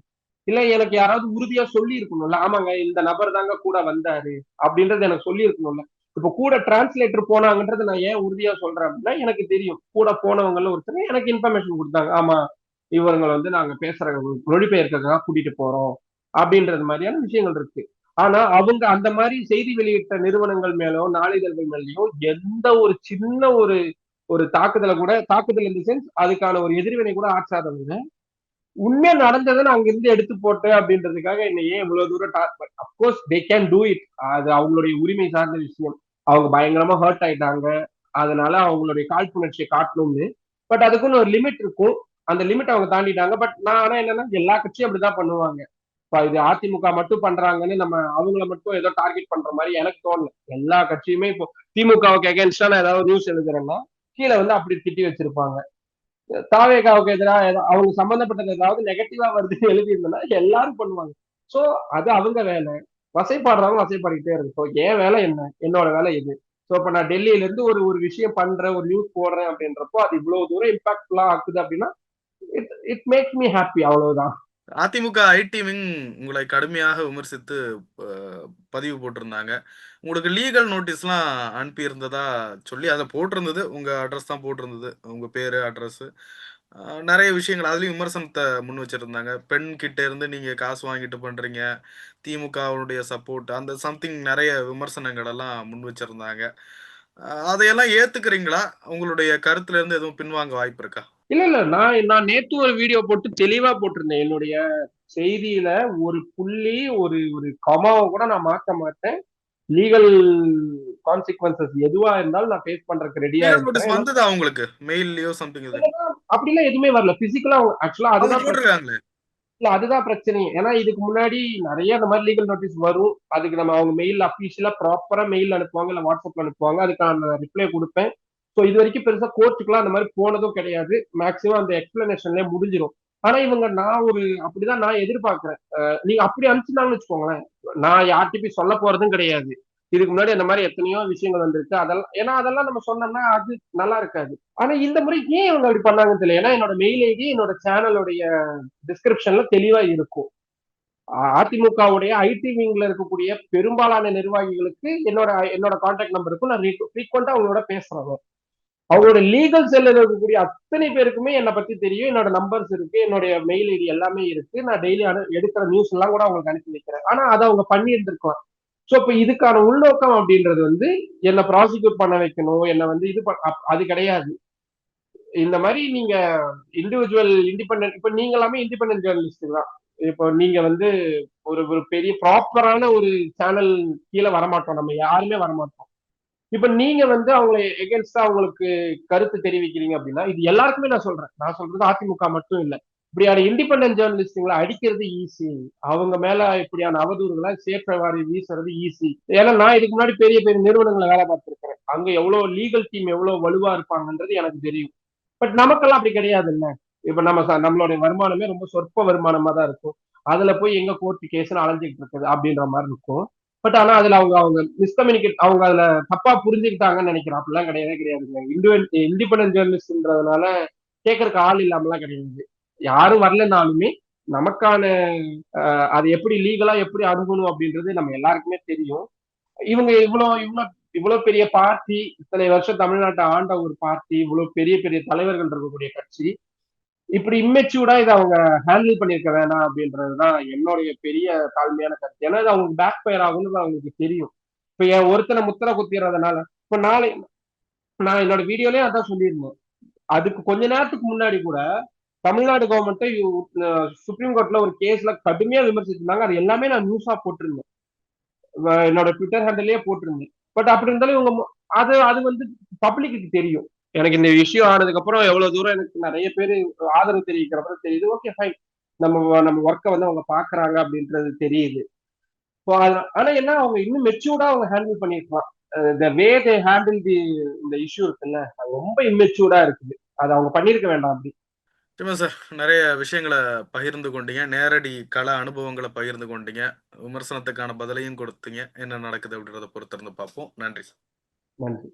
இல்ல எனக்கு யாராவது உறுதியா சொல்லி இருக்கணும்ல ஆமாங்க இந்த நபர் தாங்க கூட வந்தாரு அப்படின்றது எனக்கு சொல்லி இருக்கணும்ல இப்ப கூட டிரான்ஸ்லேட்டர் போனாங்கன்றது நான் ஏன் உறுதியா சொல்றேன் அப்படின்னா எனக்கு தெரியும். கூட போனவங்கல ஒருத்தர் எனக்கு இன்ஃபர்மேஷன் கொடுத்தாங்க. ஆமா இவங்களை வந்து நாங்க பேசுற மொழிபெயர்க்கிறதுக்காக கூட்டிட்டு போறோம் அப்படின்றது மாதிரியான விஷயங்கள் இருக்கு. ஆனா அவங்க அந்த மாதிரி செய்தி வெளியிட்ட நிறுவனங்கள் மேலோ நாளிதழ்கள் மேலயோ எந்த ஒரு சின்ன ஒரு ஒரு தாக்குதலை கூட தாக்குதல் இந்த சென்ஸ் அதுக்கான ஒரு எதிர்வினை கூட ஆற்றாதவங்க உண்மையா நான் அங்க இருந்து எடுத்து போட்டேன் அப்படின்றதுக்காக என்ன ஏன் இவ்வளவு தூரம் of course they can do it அது அவங்களுடைய உரிமை சார்ந்த விஷயம். அவங்க பயங்கரமா ஹர்ட் ஆயிட்டாங்க. அதனால அவங்களுடைய காழ்ப்புணர்ச்சியை காட்டணும்னு. பட் அதுக்குன்னு ஒரு லிமிட் இருக்கும். அந்த லிமிட் அவங்க தாண்டிட்டாங்க. பட் நான் ஆனா என்னன்னா எல்லா கட்சியும் அப்படிதான் பண்ணுவாங்க. இது அதிமுக மட்டும் பண்றாங்கன்னு நம்ம அவங்கள மட்டும் ஏதோ டார்கெட் பண்ற மாதிரி எனக்கு தோணல. எல்லா கட்சியுமே இப்போ திமுகவுக்கு எகேன்ஸ்டா நான் ஏதாவது நியூஸ் எழுதுறேன்னா கீழே வந்து அப்படி திட்டி வச்சிருப்பாங்க. தாவேகாவுக்கு எதிராக அவங்க சம்பந்தப்பட்டது ஏதாவது நெகட்டிவா வருதுன்னு எழுதியிருந்தேன்னா எல்லாரும் பண்ணுவாங்க. சோ அது அவங்க வேலை. வசைப்பாடுறவங்க வசைப்பாடிக்கிட்டே இருக்கு. ஸோ என் வேலை என்ன? என்னோட வேலை இது ஸோ இப்போ நான் டெல்லியில இருந்து ஒரு ஒரு விஷயம் பண்றேன் ஒரு நியூஸ் போடுறேன் அப்படின்றப்போ அது இவ்வளவு தூரம் இம்பாக்ட்ஃபுல்லா ஆக்குது அப்படின்னா it it makes me happy அவ்வளவுதான். அதிமுக ஐடி விங் உங்களை கடுமையாக விமர்சித்து பதிவு போட்டிருந்தாங்க. உங்களுக்கு லீகல் நோட்டீஸ்லாம் அனுப்பியிருந்ததா சொல்லி அதை போட்டிருந்தது. உங்கள் அட்ரஸ் தான் போட்டிருந்தது. உங்கள் பேர் அட்ரஸ்ஸு நிறைய விஷயங்கள் அதுலேயும் விமர்சனத்தை முன் வச்சிருந்தாங்க. பெண் கிட்டே இருந்து நீங்கள் காசு வாங்கிட்டு பண்ணுறீங்க திமுகவுடைய சப்போர்ட் அந்த சம்திங் நிறைய விமர்சனங்கள் எல்லாம் முன் வச்சிருந்தாங்க. அதையெல்லாம் ஏற்றுக்கிறீங்களா உங்களுடைய கருத்துலேருந்து எதுவும் பின்வாங்க வாய்ப்பு இருக்கா? இல்ல இல்ல நான் நான் நேத்து ஒரு வீடியோ போட்டு தெளிவா போட்டிருந்தேன். என்னுடைய செய்தியில ஒரு புள்ளி ஒரு ஒரு கமாவை கூட நான் மாத்த மாட்டேன். லீகல் கான்சிக்வன்சஸ் எதுவா இருந்தாலும் நான் ஃபேஸ் பண்றதுக்கு ரெடியா இருக்கேன் வந்ததா உங்களுக்கு? மெயில்லயோ சம்திங் அப்படிலாம் எதுவுமே வரல. பிசிக்கலா ஆக்சுவலா அதுதான். போட்டிருக்காங்களே. இல்ல அதுதான் பிரச்சனை. ஏன்னா இதுக்கு முன்னாடி நிறைய இந்த மாதிரி லீகல் நோட்டீஸ் வரும். அதுக்கு நம்ம அவங்க மெயில் அஃபீஷியலா ப்ராப்பரா மெயில் அனுப்புவாங்க இல்ல வாட்ஸ்அப்ல அனுப்புவாங்க. அதுக்கு நான் ரிப்ளை கொடுப்பேன். ஸோ இது வரைக்கும் பெருசா கோர்ட்டுக்குலாம் அந்த மாதிரி போனதும் கிடையாது. மேக்ஸிமம் அந்த எக்ஸ்பிளனேஷன்லேயே முடிஞ்சிடும் ஆனா இவங்க நான் ஒரு அப்படிதான் நான் எதிர்பார்க்கிறேன். நீங்க அப்படி அனுப்பிச்சிருந்தாங்கன்னு வச்சுக்கோங்களேன். நான் யார்கிட்ட போய் சொல்ல போறதும் கிடையாது. இதுக்கு முன்னாடி அந்த மாதிரி எத்தனையோ விஷயங்கள் வந்திருக்கு. அதெல்லாம் ஏன்னா அதெல்லாம் நம்ம சொன்னோம்னா அது நல்லா இருக்காது. ஆனா இந்த முறை ஏன் இவங்க அப்படி பண்ணாங்கன்னு தெரியல. ஏன்னா என்னோட மெயில் ஐடி என்னோட சேனலுடைய டிஸ்கிரிப்ஷன்ல தெளிவா இருக்கும். அதிமுகவுடைய ஐடி விங்ல இருக்கக்கூடிய பெரும்பாலான நிர்வாகிகளுக்கு என்னோட என்னோட கான்டாக்ட் நம்பருக்கும் நான் ஃப்ரீக்வெண்டா அவங்களோட பேசுறேன் அவங்களோட லீகல் செல்ல இருக்கக்கூடிய அத்தனை பேருக்குமே என்னை பத்தி தெரியும். என்னோட நம்பர்ஸ் இருக்கு என்னுடைய மெயில் ஐடி எல்லாமே இருக்கு. நான் டெய்லி எடுக்கிற நியூஸ் எல்லாம் கூட அவங்களுக்கு அனுப்பி வைக்கிறேன். ஆனா அதை அவங்க பண்ணியிருந்திருக்கலாம். ஸோ இப்போ இதுக்கான உள்நோக்கம் அப்படின்றது வந்து என்னை ப்ராசிக்யூட் பண்ண வைக்கணும் என்னை வந்து இது அது கிடையாது. இந்த மாதிரி நீங்க இண்டிவிஜுவல் இண்டிபெண்ட் இப்போ நீங்க எல்லாமே இண்டிபெண்டன்ட் ஜேர்னலிஸ்ட் தான். இப்போ நீங்க வந்து ஒரு ஒரு பெரிய ப்ராப்பரான ஒரு சேனல் கீழே வரமாட்டோம். நம்ம யாருமே வரமாட்டோம். இப்ப நீங்க வந்து அவங்களை எகென்ஸ்டா அவங்களுக்கு கருத்து தெரிவிக்கிறீங்க அப்படின்னா இது எல்லாருக்குமே நான் சொல்றேன். நான் சொல்றது அதிமுக மட்டும் இல்ல. இப்படியான இண்டிபெண்டன்ட் ஜேர்னலிஸ்டுங்களை அடிக்கிறது ஈஸி அவங்க மேல இப்படியான அவதூறுகளை சேற்றவாரி வீசுறது ஈஸி ஏன்னா நான் இதுக்கு முன்னாடி பெரிய பெரிய நிறுவனங்களை வேலை பார்த்துருக்கிறேன். அங்க எவ்வளவு லீகல் டீம் எவ்வளவு வலுவா இருப்பாங்கன்றது எனக்கு தெரியும். பட் நமக்கெல்லாம் அப்படி கிடையாது இல்ல இப்ப நம்ம நம்மளுடைய வருமானமே ரொம்ப சொற்ப வருமானமா தான் இருக்கும். அதுல போய் எங்க கோர்ட்டு கேஸ்னு அலைஞ்சிக்கிட்டு இருக்குது அப்படின்ற மாதிரி இருக்கும். பட் ஆனா அதுல அவங்க அவங்க மிஸ்கம்யூனிகேட் அவங்க அதுல தப்பா புரிஞ்சுக்கிட்டாங்கன்னு நினைக்கிறேன். அப்படிலாம் கிடையவே கிடையாது. இண்டிபெண்டன்ட் ஜேர்னலிஸ்ட்ன்றதுனால கேட்கறதுக்கு ஆள் இல்லாமலாம் கிடையாது. யாரும் வரலனாலுமே நமக்கான அது எப்படி லீகலா எப்படி அணுகணும் அப்படின்றது நம்ம எல்லாருக்குமே தெரியும். இவங்க இவ்வளோ இவ்வளோ இவ்வளவு பெரிய பார்ட்டி இத்தனை வருஷம் தமிழ்நாட்டை ஆண்ட ஒரு பார்ட்டி இவ்வளவு பெரிய பெரிய தலைவர்கள் இருக்கக்கூடிய கட்சி இப்படி இம்மெச்சூர்டா இதை அவங்க ஹேண்டில் பண்ணிருக்க வேணாம் அப்படின்றதுதான் என்னுடைய பெரிய தாழ்மையான கருத்து. ஏன்னா இது அவங்களுக்கு பேக் ஃபயர் ஆகும்னு அவங்களுக்கு தெரியும். இப்ப என் ஒருத்தனை முத்திரை குத்திடுறதுனால இப்ப நாளை நான் என்னோட வீடியோலயே அதான் சொல்லியிருந்தேன். அதுக்கு கொஞ்ச நேரத்துக்கு முன்னாடி கூட தமிழ்நாடு கவர்மெண்ட்டை சுப்ரீம் கோர்ட்ல ஒரு கேஸ்ல கடுமையா விமர்சிச்சிருந்தாங்க. அது எல்லாமே நான் நியூஸா போட்டிருந்தேன். என்னோட ட்விட்டர் ஹேண்டிலேயே போட்டிருந்தேன். பட் அப்படி இருந்தாலும் இவங்க மு- அது அது வந்து பப்ளிக்கு தெரியும். எனக்கு இந்த விஷயம் ஆனதுக்கு அப்புறம் எவ்வளவு தூரம் எனக்கு நிறைய பேர் ஆதரவு தெரிவிக்கிறப்ப தெரியுது. ஓகே ஃபைன் நம்ம நம்ம ஒர்க்கை வந்து அவங்க பாக்குறாங்க அப்படின்றது தெரியுது. ஸோ ஆனா என்ன அவங்க இன்னும் மெச்சூர்டா அவங்க ஹேண்டில் பண்ணிருக்கலாம். த வே தே ஹேண்டில் தி இந்த இஷ்யூ இருக்குல்ல அது ரொம்ப இம்மெச்சூர்டா இருக்குது. அது அவங்க பண்ணிருக்க வேண்டாம் அப்படி. நிச்சயமா சார் நிறைய விஷயங்களை பகிர்ந்து கொண்டீங்க. நேரடி கள அனுபவங்களை பகிர்ந்து கொண்டீங்க. விமர்சனத்துக்கான பதிலையும் கொடுத்தீங்க. என்ன நடக்குது அப்படின்றத பொறுத்திருந்து பார்ப்போம். நன்றி சார் நன்றி.